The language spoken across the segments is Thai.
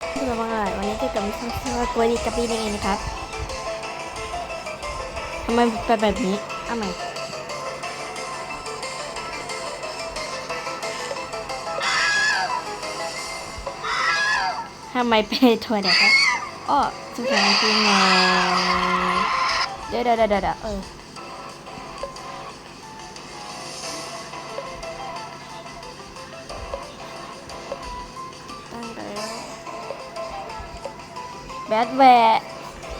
สวัสดีครับวันนี้เจอกับมิสซัสวัสดีกับปีนี้นะครับทำไมเป็นแบบนี้เอาใหม่ทำไมเป็นถั่วแดกครับอ้อสุดท้ายจริงไงเดี๋ยวเดี๋ยวเดี๋ยวเออ แบดแวร์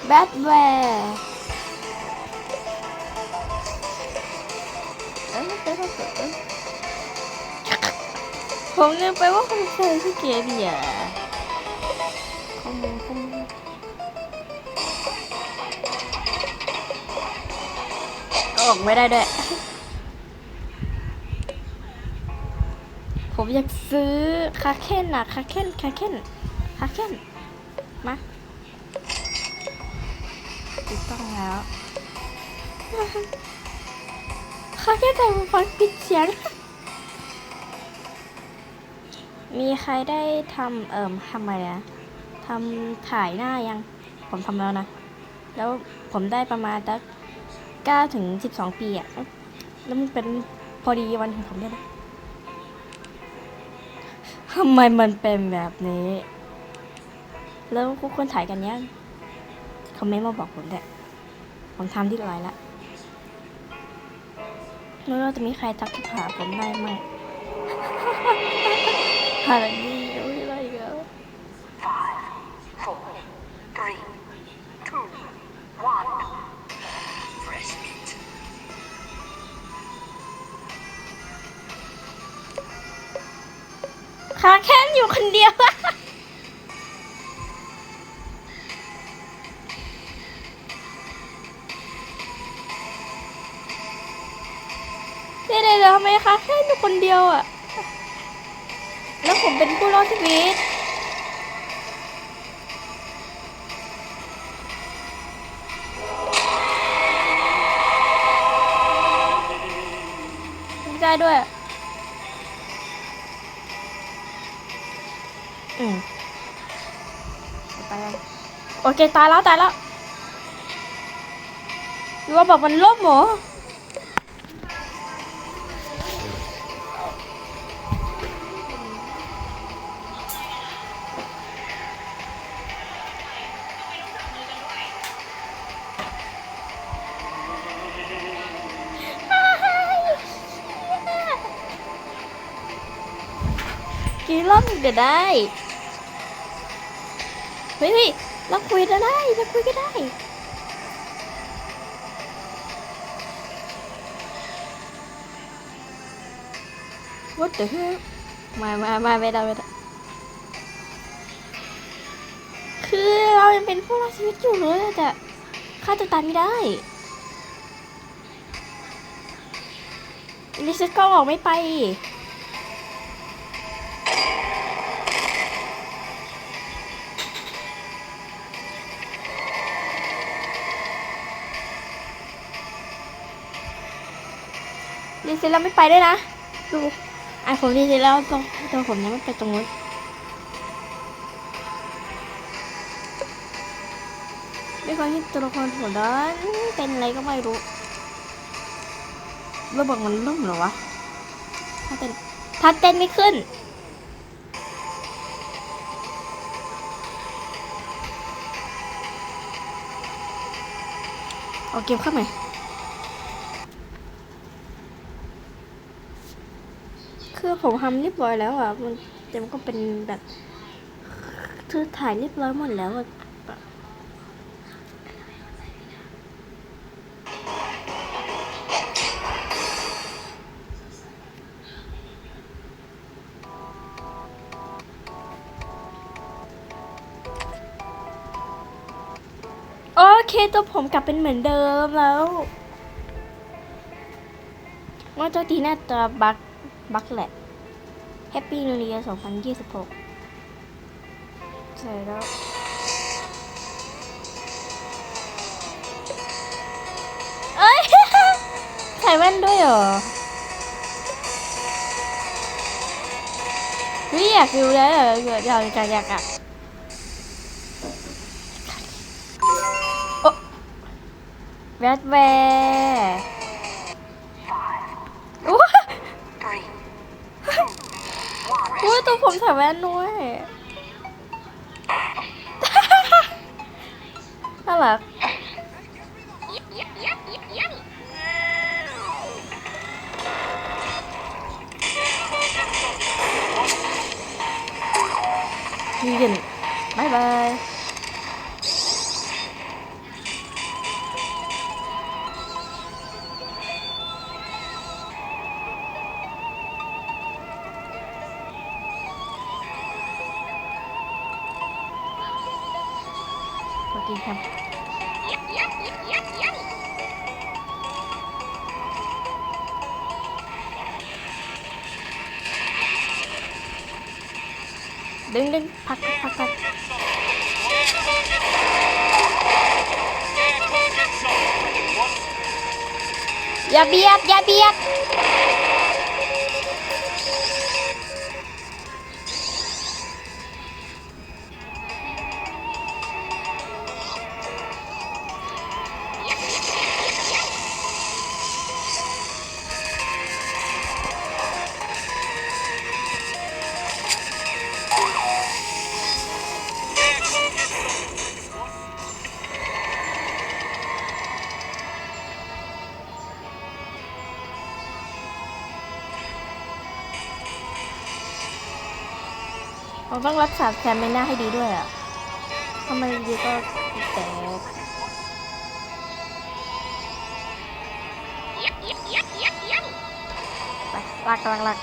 แบดแวร์ผมนึกไปว่าคุณเคยที่เกมอย่าข้อมูลข้อมูลเอออกไม่ได้ด้วย ผมอยากซื้อคาเคนนะคาเคนคาเคนคาเคนมา ถูกต้องแล้วเขาแค่ใจมันฟังปิดเสียง มีใครได้ทำเอ่มทำอะไรนะทำถ่ายหน้ายัง ผมทำแล้วนะ แล้วผมได้ประมาณสักเก้าถึงสิบสองปีอะแล้วมันเป็นพอดีวันของผมด้วยนะทำไมมันเป็นแบบนี้ แล้วทุกคนถ่ายกันยัง คอมเมนต์มาบอกผมด้วยผมทำที่ไลน์ละไม่รู้ว่าจะมีใครทักหาผมได้ไหมอะไรนี่เดี๋ยวอะไรกแล้ว Five, four, three, two, one. Fresh meat. ขาแค้นอยู่คนเดียว อยู่คนเดียวอะแล้วผมเป็นผู้รอดชีวิตไม่ได้ด้วยอืมไปกันโอเค ตายแล้ว ตายแล้วหรือว่าบอกมันล่มเหรอ อบก็ได้เฮ้ยเฮ้ยเราคุยกันได้เราคุยกันได้ What the hell มามามาไม่ได้ไม่ได้คือเรายังเป็นผู้รอดชีวิตอยู่เลยแต่ฆ่าตัวตายไม่ได้ลิซก็ออกไม่ไป รีเซ็ตแล้วไม่ไปด้วยนะ ดูไอผมรีเซ็ตแล้วตัวตัวผมยังไม่ไปตรงนู้นด้วยความที่ตัวละครผมนั้นเป็นอะไรก็ไม่รู้ระบบมันล่มเหรอวะถ้าเต้นถ้าเต้นไม่ขึ้นเอาเกมเข้าใหม่ คือผมทำเรียบร้อยแล้วอะมันแต่มันก็เป็นแบบคือถ่ายเรียบร้อยหมดแล้วอะโอเคตัวผมกลับเป็นเหมือนเดิมแล้วว่าเจ้าทีน่าจะบักบักแหละ แฮปปี้นิวเยียร์2026ใช่แล้วเอ้ยใส่แว่นด้วยเหรอวิ่อยากดูแล้วเหรอเกิดอยากอยากอะแบดแวร์ ผมใส่แว่นด้วยน่ารักยืนบายบาย ขอกินครับดึงดึงพั ต้องรักษาแคมเมน่าให้ดีด้วยอะทำไมดีก็แตกไปลากลากลาก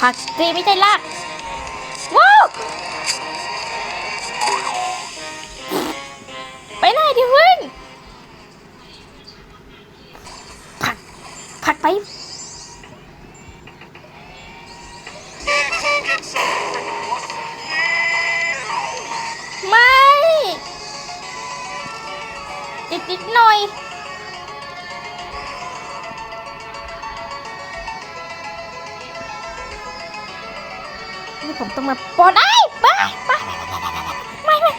ผักสิไม่ใช่ลากว้าวไปไหนดิเพึ่งผลักผักไป อีกนิดหน่อย นี่ผมต้องมาปอนไอ้ไปไปไม่ไม่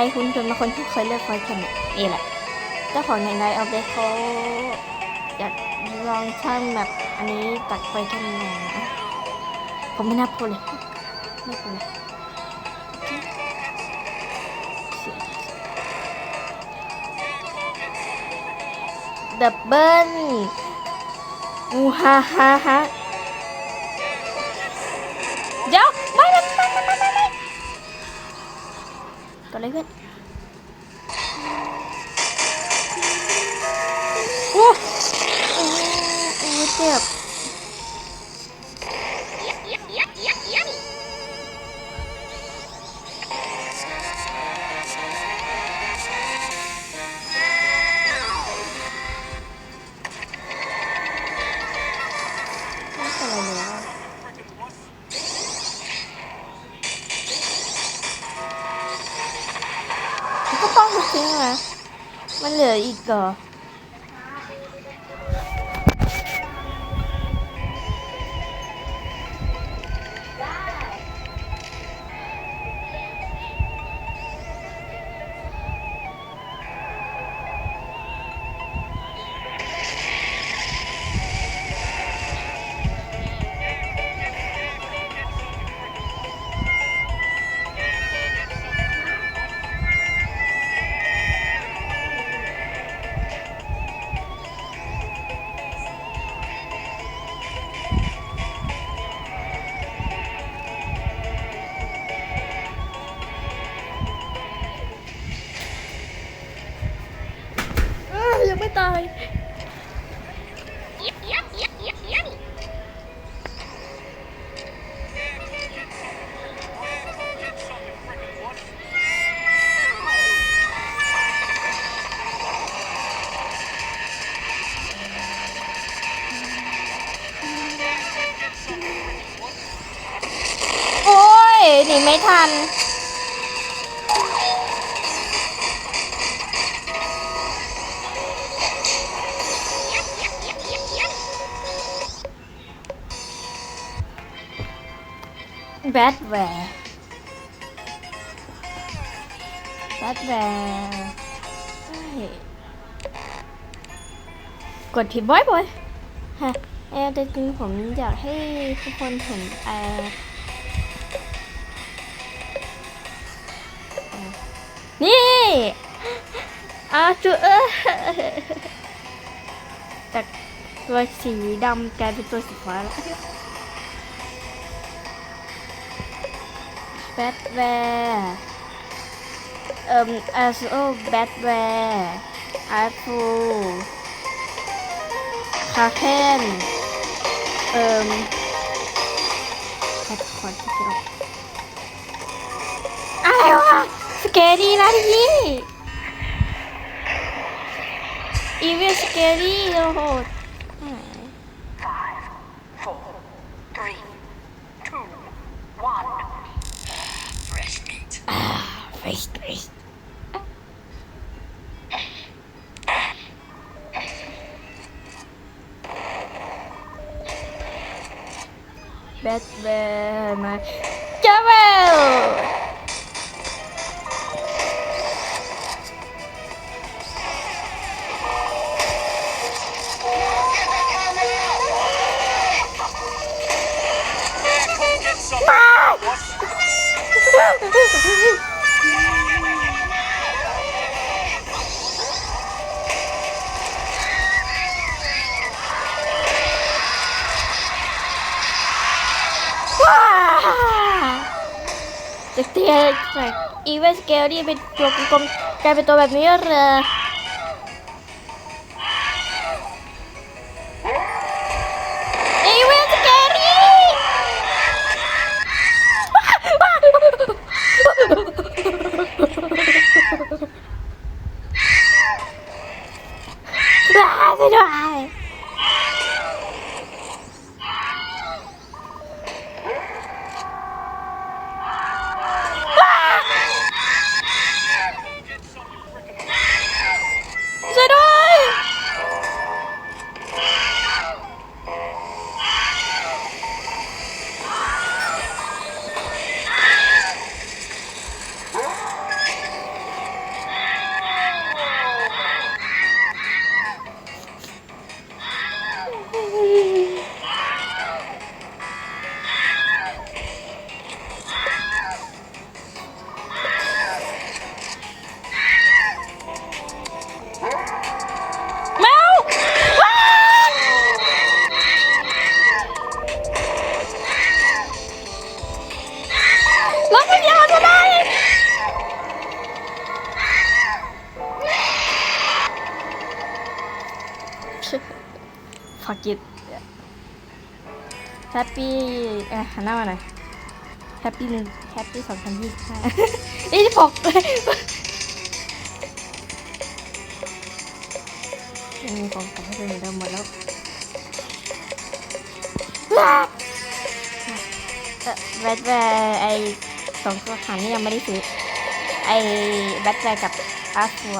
ใครคุ้นจนมาคนที่เคยเลือกคอยแข่งนี่แหละเจ้าของในไลน์ออฟเดตเขาอยากลองช่างแบบอันนี้ตัดไฟแค่นี้นะผมไม่น่าพูดเลยไม่พูดเลยดับเบิ้ลอูฮ่าฮ่าฮ่า ตัวอ ก็ต้องทุกทิ้งนะมันเหลืออีกเหรอ แบดแวร์แบดแวร์กดผิดบ่อยบ่อยฮะเออแต่จริงผมอยากให้ทุกคนเห็นเออเอ่อนี่อาจูเออจากตัวสีดำกลายเป็นตัวสีฟ้าแล้ว แบทแวร์เอ่มอาซูโอแบทแวร์อาร์ฟูคาเคนเอ่มแคทคอร์ดที่เราอะไรวะสเกดี้นะที่อีเวนสเกดี้โอ้โห Five, จากเตียจากอีเวนสเกลนี่เป็นตัวกลมกลายเป็นตัวแบบนี้เหรอ ฟักกิดแฮปปี้เอ่อหันหน้ามาหน่อยแฮปปี้หนึ่งแฮปปี้สองพันยี่สิบห้านี่จะบอกเลยยังมีของกลับให้เป็นเหมือนเดิมหมดแล้วว้าเอ่อแบทแวร์ไอสองตัวขันนี่ยังไม่ได้ซื้อ ไอแบทแวร์กับอาร์ฟัว